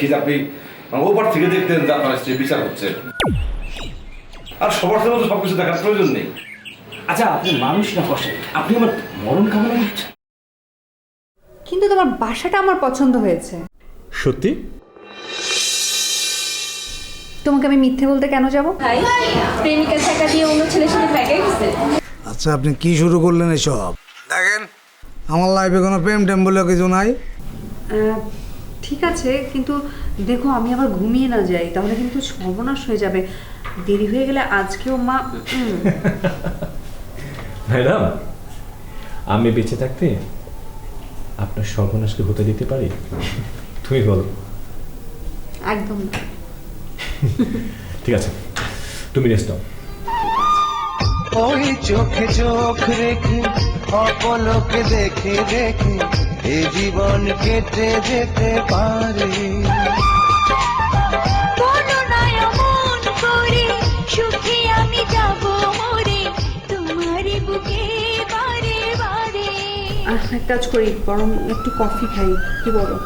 কি যে আপনি ওপার থেকে দেখতেন যে আপনার স্ত্রী বিচার হচ্ছে আর সবার সাথে তো সবকিছু দেখার প্রয়োজন নেই। আচ্ছা আপনি মানুষ না কষে আপনি আমার মরণ কামনা করছেন? কিন্তু তোমার বাসাটা আমার পছন্দ হয়েছে। সত্যি? তোমাকে আমি মিথ্যে বলতে কেন যাব? ভাই প্রেমিকার টাকা দিয়ে অন্য ছেলের সাথে ব্যাগে গেছে। আচ্ছা আপনি কি শুরু করলেন এসব? দেখেন। আমার লাইফে কোনো প্রেম টেম বলে কিছু নাই? ঠিক আছে কিন্তু দেখো আমি আবার ঘুমিয়ে না যাই তাহলে কিন্তু সর্বনাশ হয়ে যাবে। দেরি হয়ে গেলে আজকেও মা ম্যাডাম আমি বেঁচে থাকতে আপনার সর্বনাশকে হতে দিতে পারি? তুমি বলো। একদম। না। ঠিক আছে তুমি রেস্ট নাও। ওই চোখে চোখ রেখে অপলকে দেখে দেখে। এ জীবন কেটে যেতে পারে। কোনো নয় করে সুখে আমি যাব মরে তোমারই বুকে বারে বারে। আহ, এক কাজ করি বরং একটু কফি খাই কি বলো?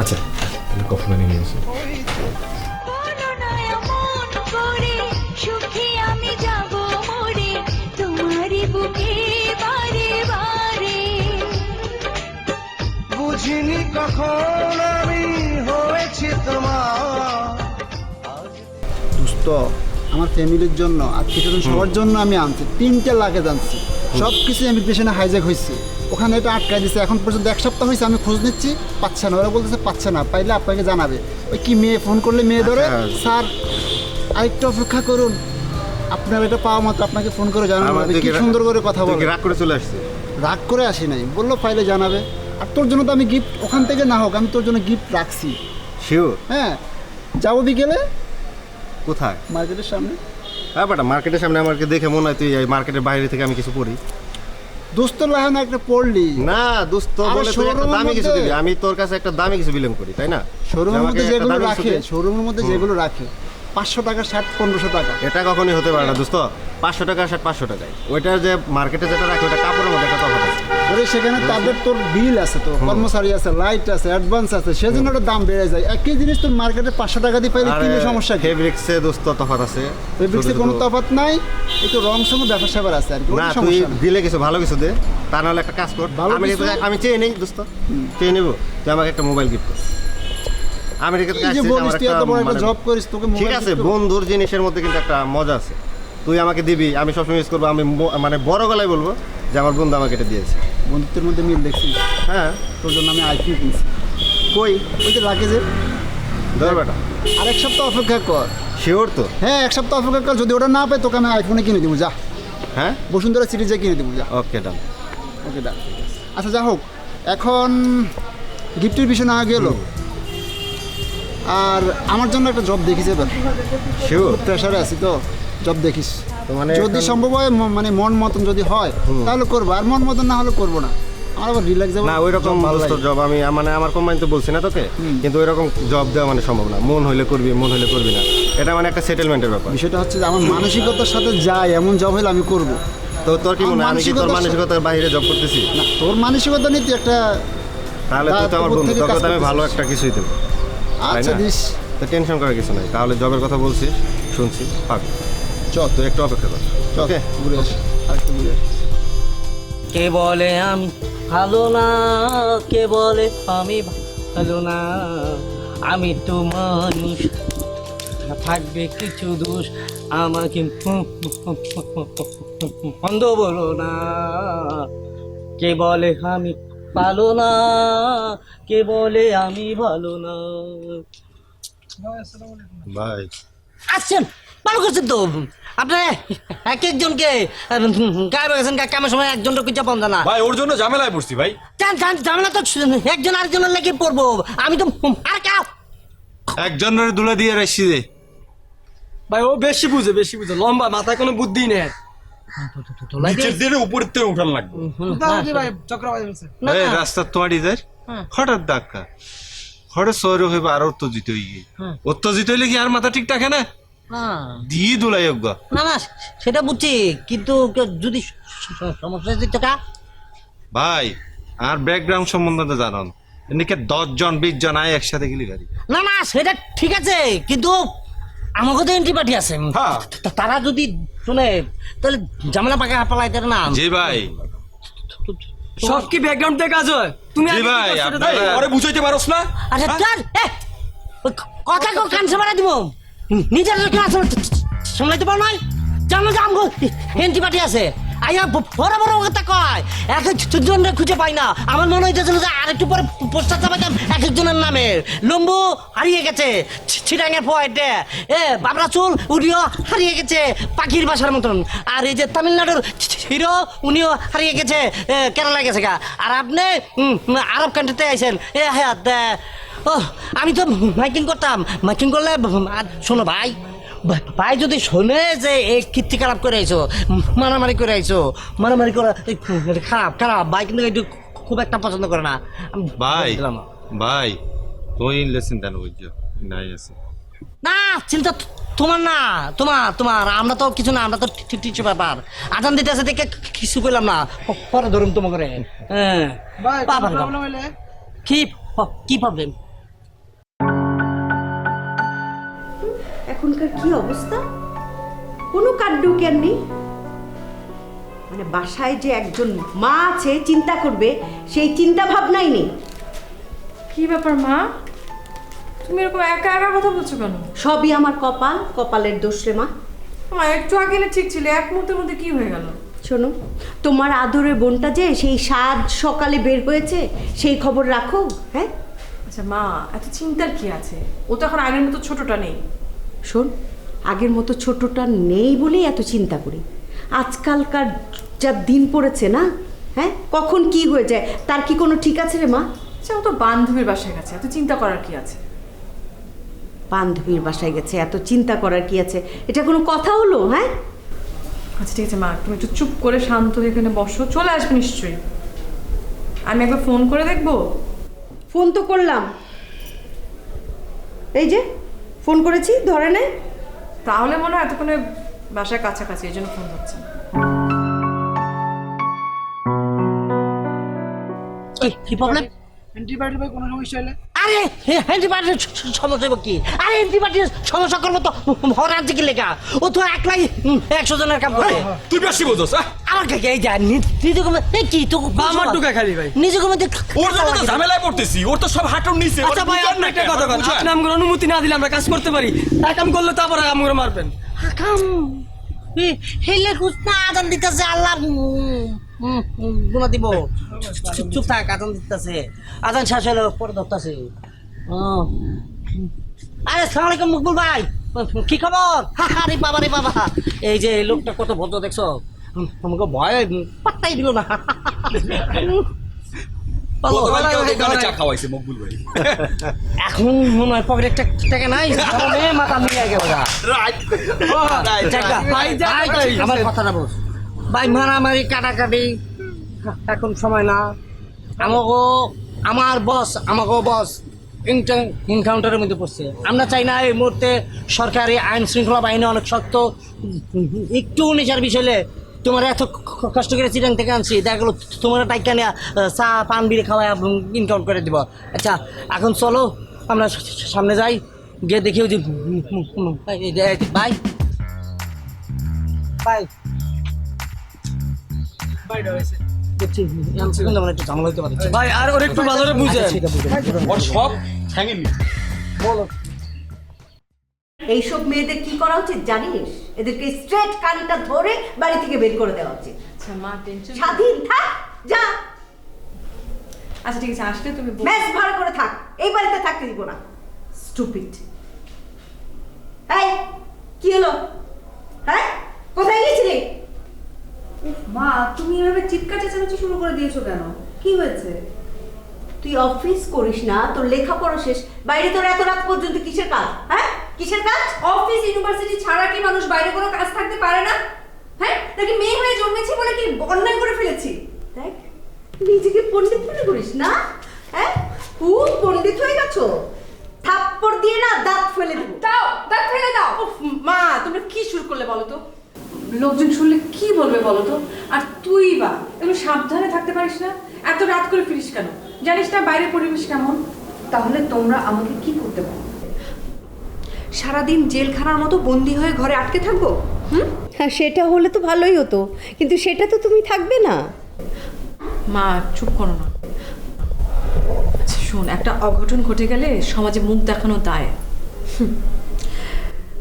আচ্ছা কফি বানিয়ে নিয়ে এসে বুঝিনি আমি হয়েছি তোমার। দুস্থ আমার ফ্যামিলির জন্য আত্মীয় সবার জন্য আমি আনছি তিনটে লাগে জানছি সব কিছু আমি পেছনে হাইজ্যাক হয়েছে। ওখানে এটা আটকায় দিছে। এখন পর্যন্ত এক সপ্তাহ হয়েছে আমি খোঁজ নিচ্ছি পাচ্ছে না। ওরা বলতেছে পাচ্ছে না। পাইলে আপনাকে জানাবে। ওই কি মেয়ে ফোন করলে মেয়ে ধরে? স্যার আরেকটু অপেক্ষা করুন। আপনার এটা পাওয়া মাত্র আপনাকে ফোন করে জানাব কি সুন্দর করে কথা বলে। রাগ করে চলে আসছে। রাগ করে আসি নাই। বলল পাইলে জানাবে। আর তোর জন্য তো আমি গিফট ওখান থেকে না হোক আমি তোর জন্য গিফট রাখছি। শিওর হ্যাঁ। যাব বিকেলে? কোথায়? মার্কেটের সামনে। হ্যাঁ বেটা মার্কেটের সামনে আমাকে দেখে মনে হয় তুই এই মার্কেটের বাইরে থেকে আমি কিছু পড়ি? দোস্ত লাহানা একটা পড়লি। না দোস্ত বলে তুই একটা দামি কিছু দিবি। আমি তোর কাছে একটা দামি কিছু বিলং করি তাই না? শোরুমের মধ্যে যেগুলো রাখে শোরুমের মধ্যে যেগুলো রাখে পাঁচশো টাকা ষাট পনেরোশো টাকা। এটা কখনই হতে পারে না দোস্ত। পাঁচশো টাকা ষাট পাঁচশো টাকায়। ওইটার যে মার্কেটে যেটা রাখে ওটা কাপড়ের মধ্যে একটা তফাৎ আছে। ওরে সেখানে তাদের তোর বিল আছে তো কর্মচারী আছে লাইট আছে অ্যাডভান্স আছে সেজন্য দাম বেড়ে যায়। একই জিনিস তোর মার্কেটে পাঁচশো টাকা দিয়ে পাইলে কিনে সমস্যা কি? ফেব্রিক্সে দোস্ত তফাৎ আছে। ফেব্রিক্সে কোনো। তফাৎ নাই একটু রং সঙ্গে ব্যবসা স্যাপার আছে আর কি না তুই দিলে কিছু ভালো কিছু দে তা নাহলে একটা কাজ কর। আমি আমি চেয়ে নেই দোস্ত। চেয়ে নেব তুই আমাকে একটা মোবাইল গিফট কর। আমেরিকা থেকে এই যে আমার একটা বড় একটা মানে- জব করিস তোকে ঠিক আছে বন্ধুর জিনিসের মধ্যে কিন্তু একটা মজা আছে। তুই আমাকে দিবি আমি সবসময় ইউজ করব আমি মানে বড় গলায় বলব যে আমার বন্ধু আমাকে এটা দিয়েছে। বন্ধুত্বের মধ্যে মিল দেখছি। হ্যাঁ তোর জন্য আমি আইফোন কিনছি। কই? ওই যে লাগেজে ধর বেটা। আর এক সপ্তাহ অপেক্ষা কর। শিওর তো। হ্যাঁ এক সপ্তাহ অপেক্ষা কর। যদি ওটা না পাই তোকে আমি আইফোনে কিনে দিব যা। হ্যাঁ? বসুন্ধরা সিরিজে কিনে দিব যা। ওকে ডান ওকে দা আচ্ছা যা হোক। এখন গিফটের বিষয় না গেল। আর আমার জন্য একটা জব দেখিস এবার। শিওর প্রেশারে আছি তো। জব দেখিস। মানে যদি সম্ভব হয় মানে মন মতন যদি হয় তাহলে করব। আর মন মতন না হলে করব না। আমার আবার রিল্যাক্স যাব। না ওই রকম ভালো জব আমি মানে আমার কোম্পানি তো বলছি না তোকে কিন্তু ওই রকম জব দেওয়া মানে সম্ভব না। মন হইলে করবি মন হইলে করবি না। এটা মানে একটা সেটেলমেন্টের ব্যাপার। বিষয়টা হচ্ছে যে আমার মানসিকতার সাথে যায় এমন জব হলে আমি করব। তো তোর কি মনে হয় আমি কি তোর মানসিকতার বাইরে জব করতেছি? না তোর মানসিকতা নিয়ে তুই একটা তাহলে তুই তো আমার বন্ধু তোকে তো আমি ভালো একটা কিছুই দেবো। আচ্ছা দিস। তো টেনশন করার কিছু নাই। তাহলে জবের কথা বলছিস শুনছি পাক চল তুই একটু অপেক্ষা কর। ওকে। ঘুরে আসি। আরেকটু ঘুরে আসি। কে বলে আমি ভালো না? কে বলে আমি ভালো না? আমি তো মানুষ থাকবে কিছু দোষ। আমাকে বন্ধ বলো না। কে বলে আমি ভালো না? কে বলে আমি ভালো না? বাই আসছেন ভালো করছেন তো। আপনি এক একজনকে গায়ে গেছেন কামের সময় একজনটা পান না। ভাই ওর জন্য ঝামেলায় পড়ছি ভাই। ঝামেলা তো একজন আরেকজনের লেগে পড়ব। আমি তো আর কাউ একজনের দুলে দিয়ে ভাই ও বেশি বুঝে বেশি বুঝে। লম্বা মাথায় কোনো বুদ্ধি নেই নিচের দিয়ে উপরের থেকে উঠান লাগবে। ভাই চক্রবাজি বলছে না, এই না। রাস্তা তোমার ইদার হঠাৎ ধাক্কা। হঠাৎ শহরে হইবে আর উত্তেজিত হইয়ে উত্তেজিত হইলে কি আর মাথা ঠিক থাকে না না? দিয়ে দুলাই অজ্ঞা না না সেটা বুঝছি কিন্তু যদি সমস্যা হয়েছে টাকা? ভাই আর ব্যাকগ্রাউন্ড সম্বন্ধে জানান এদিকে দশ জন বিশ জন আয় একসাথে গেলি গাড়ি না না সেটা ঠিক আছে কিন্তু আমাকে তো এন্ট্রি পার্টি আছে। হ্যাঁ। তারা যদি শুনে তাহলে ঝামেলা পাকা পালাইতে না। জি ভাই। সব কি ব্যাকগ্রাউন্ড থেকে কাজ হয়? তুমি জি ভাই। ওরে বুঝাইতে পারোস না? আচ্ছা তোর এ, ওই ক- কথা কেউ কানছে মারা দিব। নিজের ক্লাস সামলাইতে পারো নয় জানো যে আমগো পার্টি আছে? আইয়া বড় বড় কথা কয়। এক একজন খুঁজে পাই না। আমার মনে হইতেছিল যে আরেকটু পরে পোস্টার চাপাইতাম এক একজনের নামে। লম্বু, হারিয়ে গেছে। ছিটাঙের পয়েন্টে এ, বাবরা চুল উনিও হারিয়ে গেছে। পাখির বাসার মতন। আর এই যে তামিলনাড়ুর হিরো, উনিও হারিয়ে গেছে। কেরালা গেছে গা। আর আপনি আরব কান্ট্রিতে আইছেন। এ হ্যাঁ ও আমি তো মাইকিং করতাম। মাইকিং করলে আর শোনো ভাই ভাই যদি শোনে যে এই কীর্তি খারাপ করে আইছো মারামারি করে আইছো মারামারি করা খারাপ খারাপ ভাই কিন্তু একটু খুব একটা পছন্দ করে না। ভাই ভাই তুই ইনলে চিন্তা না বুঝছ? নাই আছে। না চিন্তা তোমার না তোমার তোমার আমরা তো কিছু না আমরা তো ঠিক ঠিক ব্যাপার। আদান দিতে আছে দেখে কিছু পেলাম না পরে ধরুন তোমাকে হ্যাঁ কি কি প্রবলেম এখনকার কি অবস্থা? কোনো কাণ্ডু জ্ঞান নেই? মানে বাসায় যে একজন মা আছে চিন্তা করবে সেই চিন্তা ভাবনাই নেই। কি ব্যাপার মা? তুমি এরকম একা একা কথা বলছো কেন? সবই আমার কপাল কপালের দোষ রে মা। একটু আগে ঠিক ছিল এক মুহূর্তের মধ্যে কি হয়ে গেল? শোনো তোমার আদরের বোনটা যে সেই সাত সকালে বের হয়েছে সেই খবর রাখো হ্যাঁ? আচ্ছা মা এত চিন্তার কি আছে? ও তো এখন আগের মতো ছোটটা নেই। শোন আগের মতো ছোটটা নেই বলেই এত চিন্তা করি। আজকালকার যা দিন পড়েছে না হ্যাঁ? কখন কি হয়ে যায় তার কি কোনো ঠিক আছে রে মা? আচ্ছা ও তো বান্ধবীর বাসায় গেছে এত চিন্তা করার কি আছে? বান্ধবীর বাসায় গেছে এত চিন্তা করার কি আছে? এটা কোনো কথা হলো হ্যাঁ? আচ্ছা ঠিক আছে মা তুমি একটু চুপ করে শান্ত হয়ে এখানে বসো চলে আসবে নিশ্চয়ই। আমি একবার ফোন করে দেখব? ফোন তো করলাম। এই যে ফোন করেছি ধরে নে। তাহলে মনে হয় এতক্ষণে বাসায় কাছাকাছি এই জন্য ফোন করছি না কি কি প্রবলেম অ্যান্টিবায়োটিক ভাই কোনো সমস্যা হলে? আরে অ্যান্টিবায়োটিক সমস্যা কি? আরে অ্যান্টিবায়োটিক সমস্যা করব তো হরার দিকে লেখা ও তো একলাই একশো জনের কাম করে। তুই বেশি বোঝোস? আমার কাছে এই যা নিজে কমে কি তো আমার টুকা খালি ভাই। নিজে কমে ওর জন্য তো ঝামেলায় পড়তেছি ওর তো সব হাঁটুর নিচে ওর আচ্ছা ভাই আপনি একটা কথা বলেন। আপনি আমাকে অনুমতি না দিলে আমরা কাজ করতে পারি। এক কাম করলে তারপরে আমাকে মারবেন। কাম? হেলে না আদান দিতেছে আল্লাহ। গুণা দিব। চুপ থাক আদান দিতেছে। আদান শেষ হলে পরে ধরতেছে। আরে সালাম আলাইকুম মকবুল ভাই। কি খবর? আরে বাবা রে বাবা। এই যে লোকটা কত ভদ্র দেখছ? আমাকে ভয় পাত্তাই দিল না। এখন মনে হয় পকেটে টাকা নাই মাথা গেল গেছে। আমার কথাটা বল। ভাই, মারামারি, কাটাকাটি। এখন সময় না। আমাকে আমার বস আমাকেও বস ইনকাউন্টারের মধ্যে পড়ছে। আমরা চাই না এই মুহূর্তে সরকারি আইন শৃঙ্খলা বাহিনী অনেক শক্ত। একটু নিচার বিষয়ে তোমার এত কষ্ট করে চিরাং থেকে আনছি, দেখা গেলো তোমার টাইকা নিয়ে চা, পান, বিড়ি খাওয়াই ইনকাউন্ট করে দিব। আচ্ছা এখন চলো, আমরা সামনে যাই। গিয়ে দেখি ওই যে বাই বাই ভাই আর ওর একটু ভালো করে বুঝেন। সেটা বুঝে ওর সব ঠ্যাঙের নিচে। এইসব মেয়েদের কি করা উচিত জানিস? এদেরকে স্ট্রেট কানটা ধরে বাড়ি থেকে বের করে দেওয়া উচিত। আচ্ছা মা টেনশন স্বাধীন থাক যা। আচ্ছা ঠিক আছে আসলে তুমি ম্যাচ ভাড়া করে থাক এই বাড়িতে থাকতে দিব না। স্টুপিড এই কি হলো? হ্যাঁ? কোথায় গেছিলি মা তুমি এভাবে চিৎকার চেঁচামেচি শুরু করে দিয়েছ কেন? কি হয়েছে? তুই অফিস করিস না তোর লেখাপড়া শেষ। বাইরে তোর এত রাত পর্যন্ত কিসের কাজ? হ্যাঁ? কিসের কাজ? অফিস ইউনিভার্সিটি ছাড়া কি মানুষ বাইরে কোনো কাজ থাকতে পারে না? হ্যাঁ? নাকি মেয়ে হয়ে জন্মেছি বলে কি অন্যায় করে ফেলেছি? দেখ নিজেকে পণ্ডিত মনে করিস না? হ্যাঁ? খুব পণ্ডিত হয়ে গেছো। থাপ্পড় দিয়ে না দাঁত ফেলে দাও দাঁত ফেলে দাও। মা তোমরা কি শুরু করলে বলো তো? লোকজন শুনলে কি বলবে বলো তো? আর তুই বা একটু সাবধানে থাকতে পারিস না। এত রাত করে ফিরিস কেন? জানিস না বাইরের পরিবেশ কেমন? তাহলে তোমরা আমাকে কি করতে পারো? সারাদিন জেলখানার মতো বন্দি হয়ে ঘরে আটকে থাকব? হুম? হ্যাঁ সেটা হলে তো ভালোই হতো। কিন্তু সেটা তো তুমি থাকবে না। মা চুপ করো না। আচ্ছা শোন একটা অঘটন ঘটে গেলে সমাজে মুখ দেখানো দায়।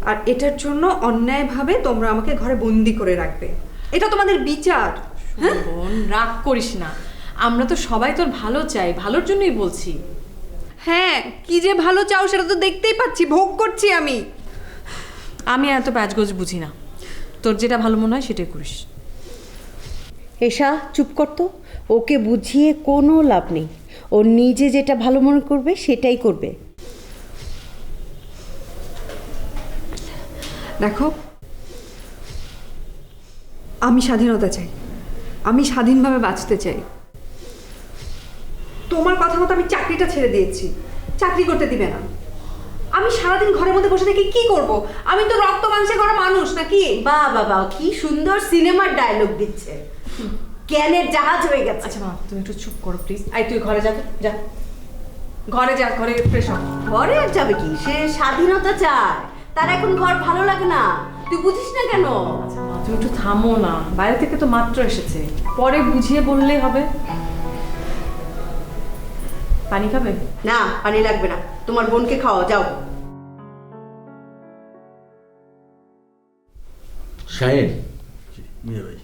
আর এটার জন্য অন্যায়ভাবে তোমরা আমাকে ঘরে বন্দি করে রাখবে। এটা তোমাদের বিচার হ্যাঁ? রাগ করিস না। আমরা তো সবাই তোর ভালো চাই ভালোর জন্যই বলছি। হ্যাঁ কি যে ভালো চাও সেটা তো দেখতেই পাচ্ছি ভোগ করছি আমি। আমি এত প্যাচগোজ বুঝি না। তোর যেটা ভালো মনে হয় সেটাই করিস। এসা চুপ করতো ওকে বুঝিয়ে কোনো লাভ নেই। ও নিজে যেটা ভালো মনে করবে সেটাই করবে। দেখো আমি স্বাধীনতা চাই। আমি স্বাধীনভাবে বাঁচতে চাই। তোমার কথা মতো আমি চাকরিটা ছেড়ে দিয়েছি। চাকরি করতে দিবে না। আমি সারাদিন ঘরের মধ্যে বসে থেকে কি করব? আমি তো রক্ত মাংসে করা মানুষ নাকি? বা বাবা কি সুন্দর সিনেমার ডায়লগ দিচ্ছে। জ্ঞানের জাহাজ হয়ে গেছে। আচ্ছা মা তুমি একটু চুপ করো প্লিজ আই তুই ঘরে যাবে? যা। ঘরে যা ঘরে ফ্রেশ ঘরে আর যাবে কি? সে স্বাধীনতা চায়। তার এখন ঘর ভালো লাগে না। তুই বুঝিস না কেন? আচ্ছা তুমি একটু থামো না। বাইরে থেকে তো মাত্র এসেছে। পরে বুঝিয়ে বললেই হবে। পানি খাবে? না পানি লাগবে না। তোমার বোনকে খাওয়া যাও। শাহিন। মিয়া ভাই।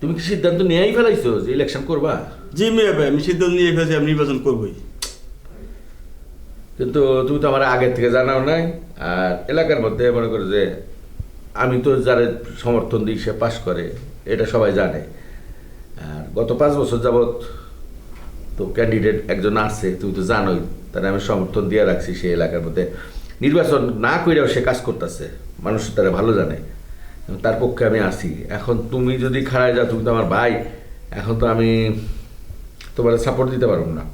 তুমি কি সিদ্ধান্ত নিয়েই ফেলাইছো যে ইলেকশন করবা? জি মিয়া ভাই আমি সিদ্ধান্ত নিয়ে ফেলেছি আমি নির্বাচন করবোই। কিন্তু তুমি তো আমার আগের থেকে জানাও নাই, আর এলাকার মধ্যে মনে করো যে আমি তো যারা সমর্থন দিই সে পাশ করে, এটা সবাই জানে। আর গত পাঁচ বছর যাবৎ তো ক্যান্ডিডেট একজন আছে তুমি তো জানোই, তারা আমি সমর্থন দিয়ে রাখছি সেই এলাকার মধ্যে। নির্বাচন না কইরাও সে কাজ করতেছে, মানুষ তারা ভালো জানে। তার পক্ষে আমি আসি। এখন তুমি যদি খাড়ায় যাও, তুমি তো আমার ভাই, এখন তো আমি তোমার সাপোর্ট দিতে পারব না।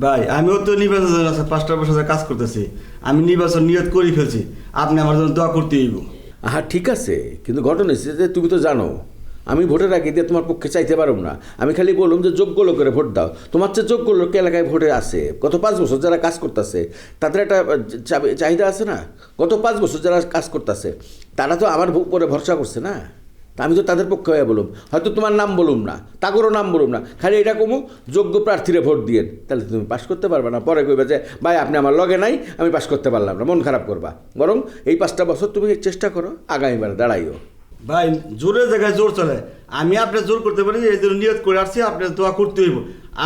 ভাই, আমিও তো নির্বাচন আছে, পাঁচটা বছর কাজ করতেছি। আমি নির্বাচন নিয়ত করে ফেলছি। আপনি আমার জন্য দোয়া করতে হইব। হ্যাঁ ঠিক আছে, কিন্তু ঘটনা হচ্ছে যে তুমি তো জানো, আমি ভোটের আগে দিয়ে তোমার পক্ষে চাইতে পারব না। আমি খালি বললাম যে যোগ্য লোকের ভোট দাও। তোমার চেয়ে যোগ্য লোক এলাকায় ভোটে আছে। গত পাঁচ বছর যারা কাজ করতেছে, তাদের একটা চাহিদা আছে না? গত পাঁচ বছর যারা কাজ করতেছে, তারা তো আমার উপরে ভরসা করছে না? আমি তো তাদের পক্ষে হয়ে বলুম। হয়তো তোমার নাম বলুম না, তাগরও নাম বলুম না। খালি এটা কমু, যোগ্য প্রার্থীরে ভোট দিয়ে তাহলে তুমি পাশ করতে পারবে না। পরে কইবে যে, ভাই, আপনি আমার লগে নাই, আমি পাশ করতে পারলাম না। মন খারাপ করবা। বরং এই পাঁচটা বছর তুমি চেষ্টা করো, আগামীবার দাঁড়াইও। ভাই, জোরের জায়গায় জোর চলে। আমি আপনি জোর করতে পারি, এই জন্য নিয়ত করে আসছি আপনি দোয়া করতে হইব।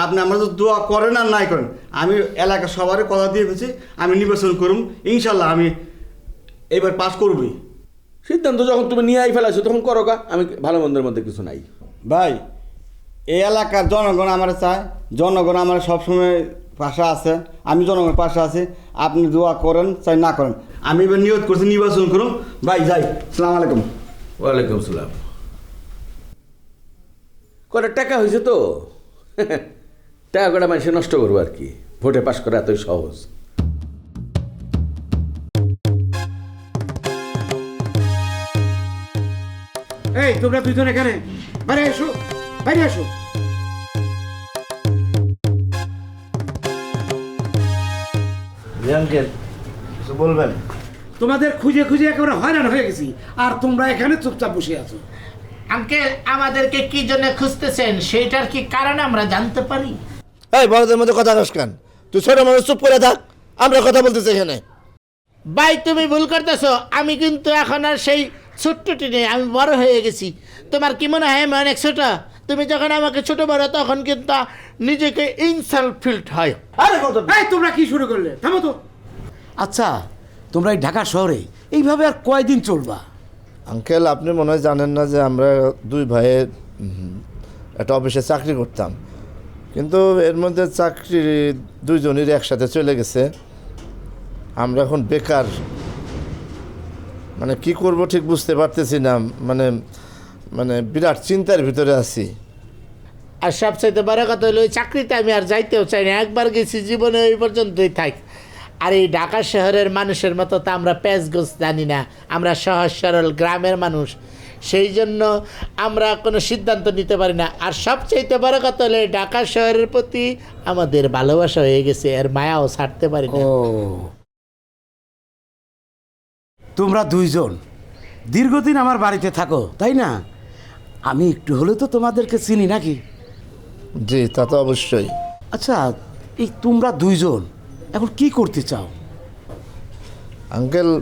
আপনি আমার তো দোয়া করেন আর নাই করেন। আমি এলাকা সবারই কথা দিয়ে ফেলছি আমি নির্বাচন করুম। ইনশাল্লাহ আমি এবার পাশ করবই। সিদ্ধান্ত যখন তুমি নিয়ে আই ফেলাছো তখন করো গা। আমি ভালো মন্দের মধ্যে কিছু নাই। ভাই এই এলাকার জনগণ আমার চায় জনগণ আমার সবসময় পাশে আছে আমি জনগণের পাশে আছি আপনি দোয়া করেন চাই না করেন। আমি এবার নিয়ত করছি নির্বাচন করুন। ভাই যাই সালাম আলাইকুম। ওয়ালাইকুম সালাম। কটা টাকা হয়েছে তো? টাকা কটা মানুষে নষ্ট করব আর কি? ভোটে পাশ করা এতই সহজ। এই তোমরা দুইজন এখানে। বাইরে এসো বাইরে এসো। আঙ্কেল। কিছু বলবেন? তোমাদের খুঁজে খুঁজে একেবারে হয়রান হয়ে গেছি আর তোমরা এখানে চুপচাপ বসে আছো। আঙ্কেল আমাদেরকে কি জন্য খুঁজতেছেন? সেটার কি কারণ আমরা জানতে পারি? এই বড়দের মধ্যে কথা কস কেন? তুই ছোট মানুষ চুপ করে থাক। আমরা কথা বলতেছি এখানে। ভাই তুমি ভুল করতেছো। আমি কিন্তু এখন আর সেই ছোট্টটি নেই আমি বড় হয়ে গেছি। তোমার কি মনে হয় আমি অনেক ছোট? তুমি যখন আমাকে ছোট বড় তখন কিন্তু নিজেকে ইনসাল্ট ফিল্ড হয়। আরে এই তোমরা কি শুরু করলে? থামো তো। আচ্ছা তোমরা এই ঢাকা শহরে এইভাবে আর কয়দিন চলবা? আঙ্কেল আপনি মনে হয় জানেন না যে আমরা দুই ভাইয়ের উম, একটা অফিসে চাকরি করতাম। কিন্তু এর মধ্যে চাকরি দুইজনের একসাথে চলে গেছে। আমরা এখন বেকার। মানে কি করব ঠিক বুঝতে পারতেছি না মানে মানে বিরাট চিন্তার ভিতরে আছি। আর সবচাইতে বড় কথা হলো ওই চাকরিতে আমি আর যাইতেও চাই না, একবার গেছি, জীবনে ওই পর্যন্তই থাক। আর এই ঢাকা শহরের মানুষের মতো তো আমরা প্যাঁচ গোছ জানি না, আমরা সহজ সরল গ্রামের মানুষ। সেই জন্য আমরা কোনো সিদ্ধান্ত নিতে পারি না। আর সবচাইতে বড় কথা হলে ঢাকা শহরের প্রতি আমাদের ভালোবাসা হয়ে গেছে আর মায়াও ছাড়তে পারি না। তোমরা দুইজন। দীর্ঘদিন আমার বাড়িতে থাকো তাই না? আমি একটু হলেও তো তোমাদেরকে চিনি নাকি? জি তা তো অবশ্যই। আচ্ছা এই তোমরা দুইজন এখন কি করতে চাও? আঙ্কেল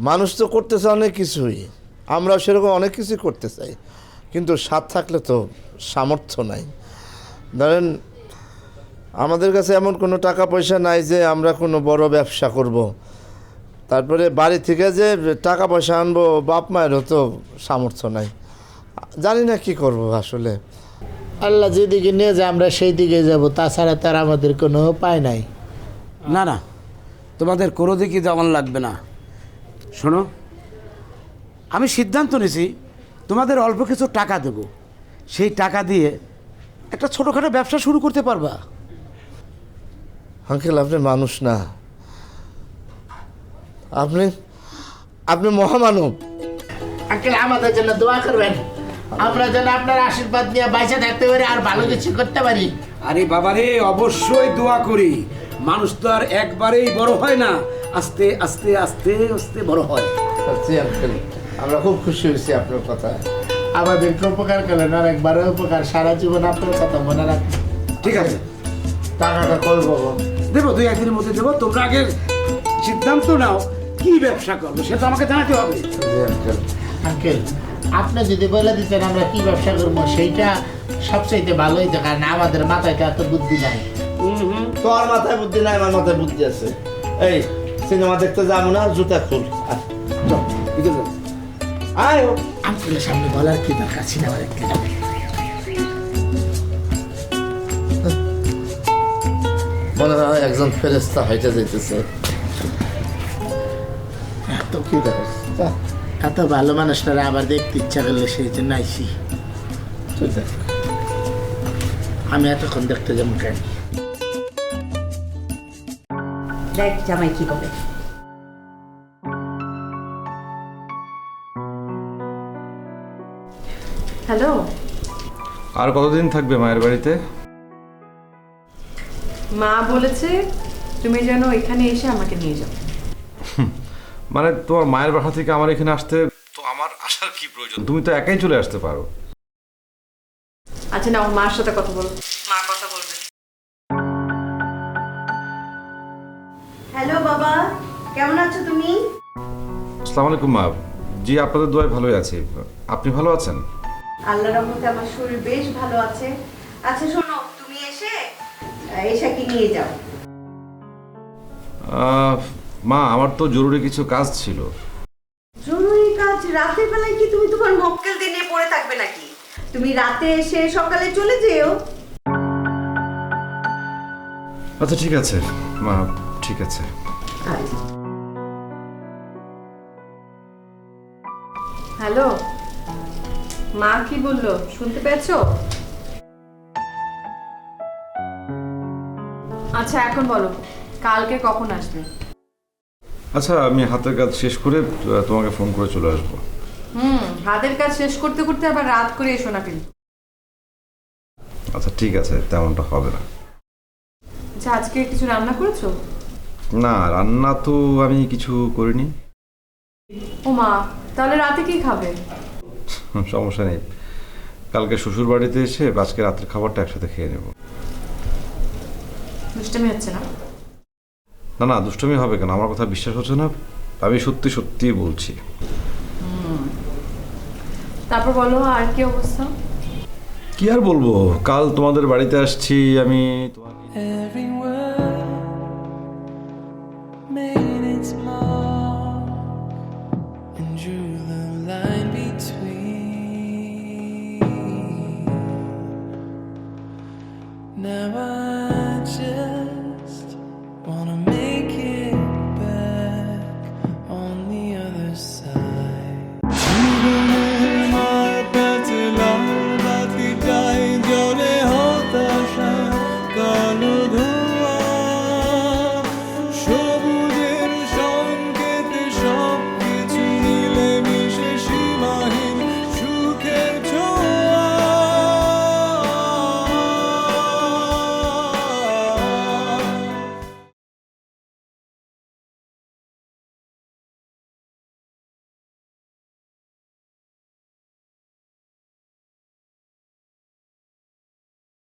মানুষ তো করতে করতেছে অনেক কিছুই। আমরা সেরকম অনেক কিছুই করতে চাই। কিন্তু স্বাদ থাকলে তো সামর্থ্য নাই। ধরেন আমাদের কাছে এমন কোনো টাকা পয়সা নাই যে আমরা কোনো বড় ব্যবসা করব। তারপরে বাড়ি থেকে যে টাকা পয়সা আনব বাপ মায়েরও তো সামর্থ্য নাই। জানি না কি করব আসলে। আল্লাহ যেদিকে নিয়ে যায় আমরা সেই দিকে যাব। তাছাড়া তার আমাদের কোনো উপায় নাই। না না। তোমাদের কোনো দিকে যেমন লাগবে না। শোনো আমি সিদ্ধান্ত নিয়েছি তোমাদের অল্প কিছু টাকা দেব। সেই টাকা দিয়ে একটা ছোটোখাটো ব্যবসা শুরু করতে পারবা। আঙ্কেল আপনি মানুষ না। আপনি আপনি মহামানব। আঙ্কেল আমাদের জন্য দোয়া করবেন। আমরা যেন আপনার আশীর্বাদ নিয়ে বাইসে থাকতে পারি আর ভালো কিছু করতে পারি। আরে বাবারে অবশ্যই দোয়া করি। মানুষ তো আর একবারেই বড় হয় না। আস্তে আস্তে আস্তে আস্তে বড় হয়। জি আঙ্কেল আমরা খুব খুশি হয়েছি আপনার কথা। আমাদেরকে উপকার করলেন আর একবারও উপকার। সারা জীবন আপনার কথা মনে রাখবেন ঠিক আছে। টাকাটা কবে পাবো? দেবো দুই একদিনের মধ্যে দেবো। তোমরা আগে সিদ্ধান্ত নাও। কি ব্যবসা করব? সেটা আমাকে জানাতে হবে। আঙ্কেল আঙ্কেল আপনি যদি বলে দিতেন আমরা কি ব্যবসা করব সেইটা ভালো হইতো কারণ আমাদের মাথায় তো এত বুদ্ধি নাই। তোর মাথায় বুদ্ধি নাই আমার মাথায় বুদ্ধি আছে। এই সিনেমা দেখতে যাব না জুতা খুল। আয়। আঙ্কেলের সামনে বলার কি দরকার? সিনেমা দেখতে যাবে। মনে হয় একজন ফেরেস্তা হাইটে যাইতেছে। কি এত ভালো মানুষটারা আবার দেখতে ইচ্ছা করলে সেই জন্য আইসি আমি এতক্ষণ দেখতে যেমন কেন। দেখ জামাই কি বলে। হ্যালো। আর কতদিন থাকবে মায়ের বাড়িতে? মা বলেছে তুমি যেন এখানে এসে আমাকে নিয়ে যাও। মানে তোমার মায়ের বাসা থেকে আমার এখানে আসতে তো আমার আসার কি প্রয়োজন? তুমি তো একাই চলে আসতে পারো। আচ্ছা না মার সাথে কথা বলো। মা কথা বলবে। হ্যালো বাবা। কেমন আছো তুমি? আসসালামু আলাইকুম মা। জি আপনাদের দোয়ায় ভালোই আছি। আপনি ভালো আছেন? আল্লাহ রহমতে আমার শরীর বেশ ভালো আছে। আচ্ছা শোনো তুমি এসে এশাকে নিয়ে যাও। আহ, মা আমার তো জরুরি কিছু কাজ ছিল। জরুরি কাজ রাতের বেলায় কি তুমি তোমার মক্কেল দিয়ে নিয়ে পড়ে থাকবে নাকি? তুমি রাতে এসে সকালে চলে যেও। আচ্ছা ঠিক আছে। মা ঠিক আছে। হ্যালো? মা কি বলল? শুনতে পেয়েছ? আচ্ছা এখন বলো। কালকে কখন আসবে? আচ্ছা আমি হাতের কাজ শেষ করে তোমাকে ফোন করে চলে আসব। হুম হাতের কাজ শেষ করতে করতে আবার রাত করে এসো না কিন্তু। আচ্ছা ঠিক আছে তেমনটা হবে না। আচ্ছা আজকে কিছু রান্না করেছ? না রান্না তো আমি কিছু করিনি। ও মা তাহলে রাতে কি খাবে? সমস্যা নেই। কালকে শ্বশুর বাড়িতে এসে আজকে রাতের খাবারটা একসাথে খেয়ে নেব। দুষ্টামি হচ্ছে না? না না দুষ্টমি হবে কেন? আমার কথা বিশ্বাস হচ্ছে না? আমি সত্যি সত্যি বলছি। তারপর বলো আর কি অবস্থা? কি আর বলব? কাল তোমাদের বাড়িতে আসছি আমি তোমাকে